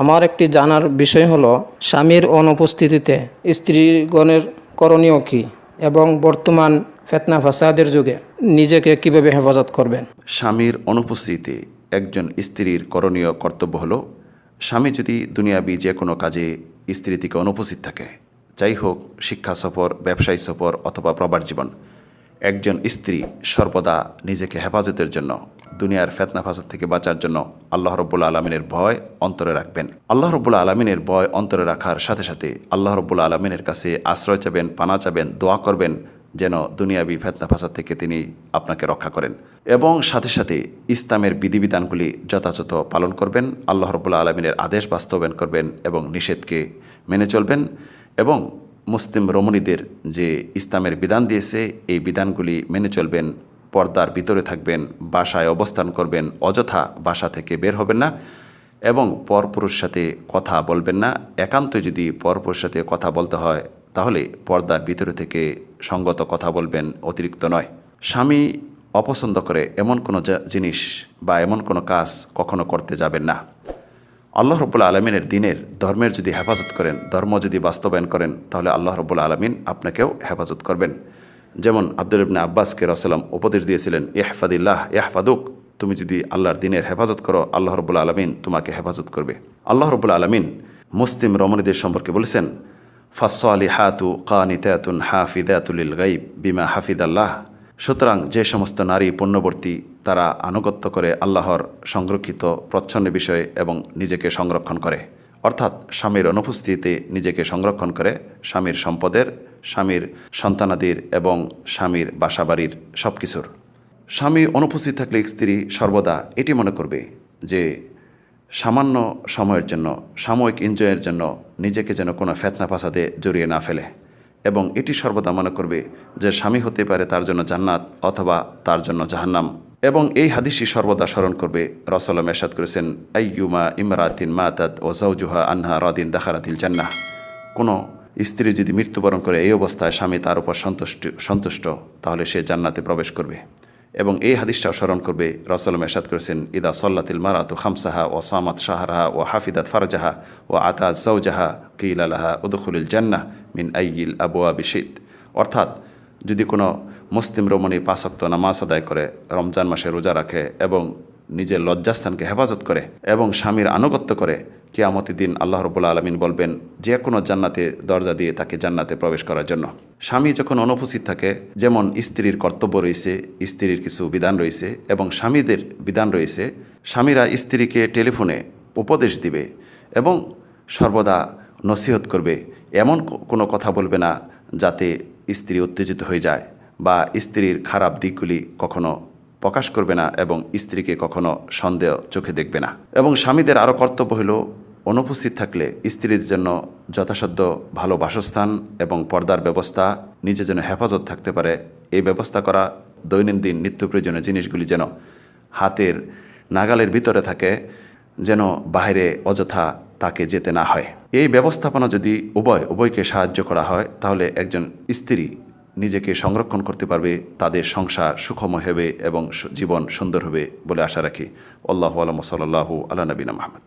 আমার একটি জানার বিষয় হলো, স্বামীর অনুপস্থিতিতে স্ত্রীগণের করণীয় কী এবং বর্তমান ফেতনা ফাসাদের যুগে নিজেকে কীভাবে হেফাজত করবেন? স্বামীর অনুপস্থিতিতে একজন স্ত্রীর করণীয় কর্তব্য হলো, স্বামী যদি দুনিয়াবি যে কোনো কাজে স্ত্রী থেকে অনুপস্থিত থাকে, যাই হোক শিক্ষা সফর, ব্যবসায়ী সফর অথবা প্রবার জীবন, একজন স্ত্রী সর্বদা নিজেকে হেফাজতের জন্য দুনিয়ার ফেতনা, ফাসাদ থেকে বাঁচার জন্য আল্লাহ রব্বুল আলমিনের ভয় অন্তরে রাখবেন। আল্লাহ রব্বুল আলমিনের ভয় অন্তরে রাখার সাথে সাথে আল্লাহ রব্বুল আলমিনের কাছে আশ্রয় চাবেন, পানা চাবেন, দোয়া করবেন যেন দুনিয়াবি ফেতনা, ফাসাদ থেকে তিনি আপনাকে রক্ষা করেন। এবং সাথে সাথে ইসলামের বিধিবিধানগুলি যথাযথ পালন করবেন, আল্লাহ রবুল্লা আলমিনের আদেশ বাস্তবায়ন করবেন এবং নিষেধকে মেনে চলবেন। এবং মুসলিম রমণীদের যে ইসলামের বিধান দিয়েছে, এই বিধানগুলি মেনে চলবেন পর্দার ভিতরে থাকবেন, বাসায় অবস্থান করবেন, অযথা বাসা থেকে বের হবেন না এবং পরপুরুষ সাথে কথা বলবেন না। একান্ত যদি পরপুরুষ সাথে কথা বলতে হয়, তাহলে পর্দার ভিতরে থেকে সঙ্গত কথা বলবেন অতিরিক্ত নয়। স্বামী অপছন্দ করে এমন কোনো জিনিস বা এমন কোনো কাজ কখনো করতে যাবেন না। আল্লাহ রব্বুল আলমিনের দিনের ধর্মের যদি হেফাজত করেন, ধর্ম যদি বাস্তবায়ন করেন, তাহলে আল্লাহ রব্বুল আলমিন আপনাকেও হেফাজত করবেন। যেমন আব্দুল ইবনে আব্বাসকে রসালাম উপদেশ দিয়েছিলেন, ইহফাদিল্লাহ, ইহফাদুক। তুমি যদি আল্লাহর দিনের হেফাজত করো, আল্লাহ রব্বুল আলমিন তোমাকে হেফাজত করবে। আল্লাহ রব্বুল আলমিন মুসলিম রমণীদের সম্পর্কে বলেছেন ফাসলিহাতু কানিতাতুন হাফিদাতুলিল গাইব বিমা হাফিদ আল্লাহ সুতরাং যে সমস্ত নারী পণ্যবর্তী, তারা আনুগত্য করে আল্লাহর সংরক্ষিত প্রচ্ছন্ন বিষয়ে এবং নিজেকে সংরক্ষণ করে। অর্থাৎ স্বামীর অনুপস্থিতিতে নিজেকে সংরক্ষণ করে স্বামীর সম্পদের, স্বামীর সন্তানাদির এবং স্বামীর বাসাবাড়ির সব কিছুর স্বামী অনুপস্থিত থাকলে স্ত্রী সর্বদা এটি মনে করবে যে সামান্য সময়ের জন্য, সাময়িক এনজয়ের জন্য নিজেকে যেন কোনো ফেতনা ফাসাদে জড়িয়ে না ফেলে এবং এটি সর্বদা মনে করবে যে স্বামী হতে পারে তার জন্য জান্নাত অথবা তার জন্য জাহান্নাম। এবং এই হাদিসটি সর্বদা স্মরণ করবে। রসলাম এরশাদ করেছেন, আইয়ুমা ইমরাতিন মাতাত ও জৌজুহা আনহা রদিন দাখারাতিল জান্নাহ। কোনো স্ত্রী যদি মৃত্যুবরণ করে এই অবস্থায় স্বামী তার উপর সন্তুষ্ট সন্তুষ্ট, তাহলে সে জান্নাতে প্রবেশ করবে। এবং এই হাদিসটাও স্মরণ করবে রসলম এরশাদ করেছেন, ইদা সল্লাতিল মারাতু খামসাহা ও সামাত শাহরাহা ও হাফিদাত ফারজাহা ও আতাদ সৌজাহা কিল আলাহা উদখুলিল জান্নাহ মিন আইয়িল আবুয়া বিশিত অর্থাৎ যদি কোনো মুসলিম রমণী পাঁচক্ত নামাজ আদায় করে, রমজান মাসে রোজা রাখে এবং নিজের লজ্জাস্থানকে হেফাজত করে এবং স্বামীর আনুগত্য করে কিয়ামতি দিন আল্লাহ রবুল্লা আলমিন বলবেন, যে কোনো জান্নাতে দরজা দিয়ে তাকে জান্নাতে প্রবেশ করার জন্য। স্বামী যখন অনুপস্থিত থাকে, যেমন স্ত্রীর কর্তব্য রয়েছে, স্ত্রীর কিছু বিধান রয়েছে এবং স্বামীদের বিধান রয়েছে, স্বামীরা স্ত্রীকে টেলিফোনে উপদেশ দিবে এবং সর্বদা নসিহত করবে, এমন কোনো কথা বলবে না যাতে স্ত্রী উত্তেজিত হয়ে যায় বা স্ত্রীর খারাপ দিকগুলি কখনো প্রকাশ করবে না এবং স্ত্রীকে কখনো সন্দেহ চোখে দেখবে না। এবং স্বামীদের আরও কর্তব্য হলো অনুপস্থিত থাকলে স্ত্রীর জন্য যথাসাধ্য ভালো বাসস্থান এবং পর্দার ব্যবস্থা নিজে যেন হেফাজত থাকতে পারে। এই ব্যবস্থা করা দৈনন্দিন নিত্য প্রয়োজনীয় জিনিসগুলি যেন হাতের নাগালের ভিতরে থাকে, যেন বাইরে অযথা তাকে যেতে না হয়। এই ব্যবস্থাপনা যদি উভয়, উভয়কে সাহায্য করা হয়, তাহলে একজন স্ত্রী নিজেকে সংরক্ষণ করতে পারবে, তাদের সংসার সুখময় হবে এবং জীবন সুন্দর হবে বলে আশা রাখি। আল্লাহ আলম সাল্লাহ আল্লাহ নবীনা মাহমদ